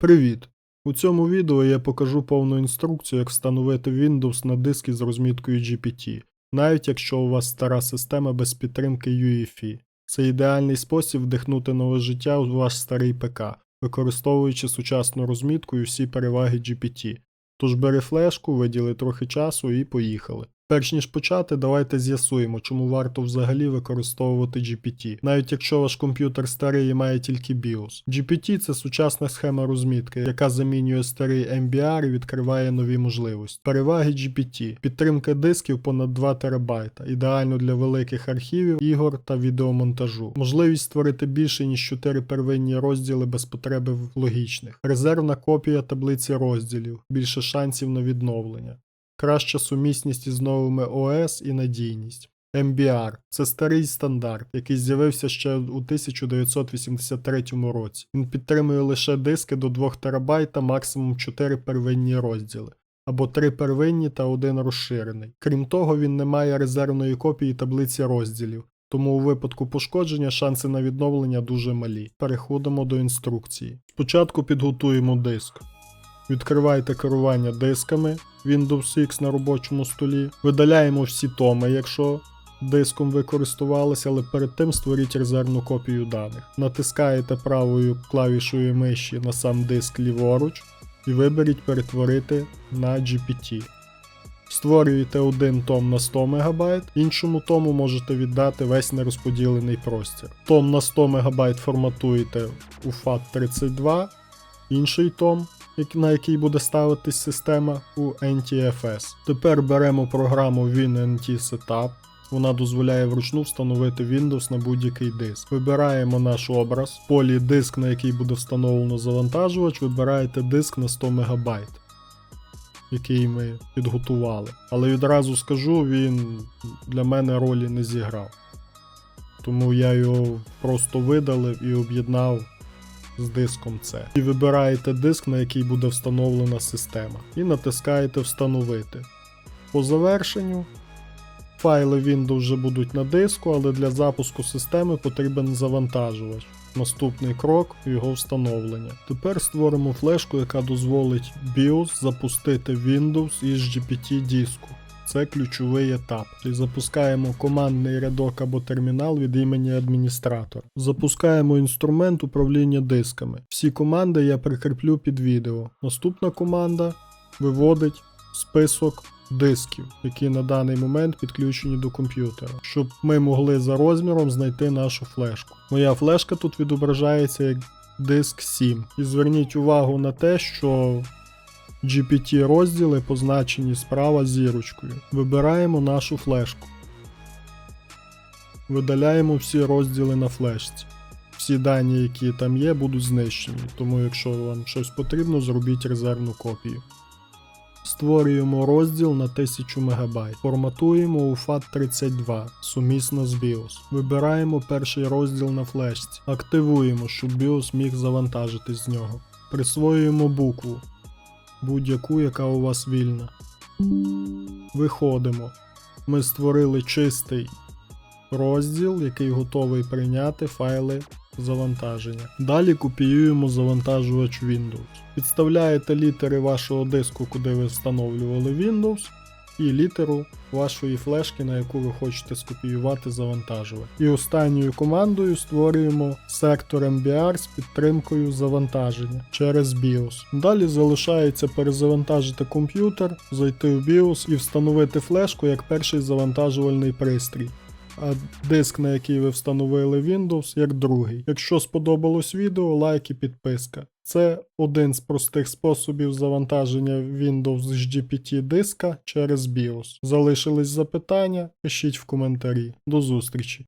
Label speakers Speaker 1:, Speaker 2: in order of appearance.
Speaker 1: Привіт! У цьому відео я покажу повну інструкцію, як встановити Windows на диски з розміткою GPT, навіть якщо у вас стара система без підтримки UEFI. Це ідеальний спосіб вдихнути нове життя у ваш старий ПК, використовуючи сучасну розмітку і всі переваги GPT. Тож бери флешку, виділи трохи часу і поїхали. Перш ніж почати, давайте з'ясуємо, чому варто взагалі використовувати GPT, навіть якщо ваш комп'ютер старий і має тільки BIOS. GPT це сучасна схема розмітки, яка замінює старий MBR і відкриває нові можливості. Переваги GPT. Підтримка дисків понад 2 ТБ, ідеально для великих архівів, ігор та відеомонтажу. Можливість створити більше ніж 4 первинні розділи без потреби в логічних. Резервна копія таблиці розділів, більше шансів на відновлення краща сумісність із новими ОС і надійність. MBR це старий стандарт, який з'явився ще у 1983 році. Він підтримує лише диски до 2 ТБ та максимум 4 первинні розділи, або 3 первинні та 1 розширений. Крім того, він не має резервної копії таблиці розділів, тому у випадку пошкодження шанси на відновлення дуже малі. Переходимо до інструкції. Спочатку підготуємо диск. Відкривайте керування дисками Windows X на робочому столі. Видаляємо всі томи, якщо диском ви користувалися, але перед тим створіть резервну копію даних. Натискаєте правою клавішою миші на сам диск ліворуч і виберіть перетворити на GPT. Створюєте один том на 100 МБ, іншому тому можете віддати весь нерозподілений простір. Том на 100 МБ форматуєте у FAT32, інший том на який буде ставитись система у NTFS. Тепер беремо програму WinNT Setup. Вона дозволяє вручну встановити Windows на будь-який диск. Вибираємо наш образ, в полі диск, на який буде встановлено завантажувач, вибираєте диск на 100 МБ, який ми підготували. Але відразу скажу, він для мене ролі не зіграв. Тому я його просто видалив і об'єднав з диском C. І вибираєте диск, на який буде встановлена система, і натискаєте Встановити. По завершенню файли Windows вже будуть на диску, але для запуску системи потрібен завантажувач. Наступний крок його встановлення. Тепер створимо флешку, яка дозволить BIOS запустити Windows із GPT диску. Це ключовий етап. І запускаємо командний рядок або термінал від імені адміністратора. Запускаємо інструмент управління дисками. Всі команди я прикріплю під відео. Наступна команда виводить список дисків, які на даний момент підключені до комп'ютера, щоб ми могли за розміром знайти нашу флешку. Моя флешка тут відображається як диск 7. І зверніть увагу на те, що GPT розділи позначені справа зірочкою. Вибираємо нашу флешку. Видаляємо всі розділи на флешці. Всі дані, які там є, будуть знищені, тому якщо вам щось потрібно, зробіть резервну копію. Створюємо розділ на 1000 МБ. Форматуємо у FAT32 сумісно з BIOS. Вибираємо перший розділ на флешці. Активуємо, щоб BIOS міг завантажитись з нього. Присвоюємо букву будь-яку, яка у вас вільна. Виходимо. Ми створили чистий розділ, який готовий прийняти файли завантаження. Далі копіюємо завантажувач Windows. Підставляєте літери вашого диску, куди ви встановлювали Windows, і літеру вашої флешки, на яку ви хочете скопіювати завантажувати. І останньою командою створюємо сектор MBR з підтримкою завантаження через BIOS. Далі залишається перезавантажити комп'ютер, зайти в BIOS і встановити флешку як перший завантажувальний пристрій. А диск, на який ви встановили Windows, як другий. Якщо сподобалось відео, лайк і підписка. Це один з простих способів завантаження Windows з GPT диска через BIOS. Залишились запитання? Пишіть в коментарі. До зустрічі!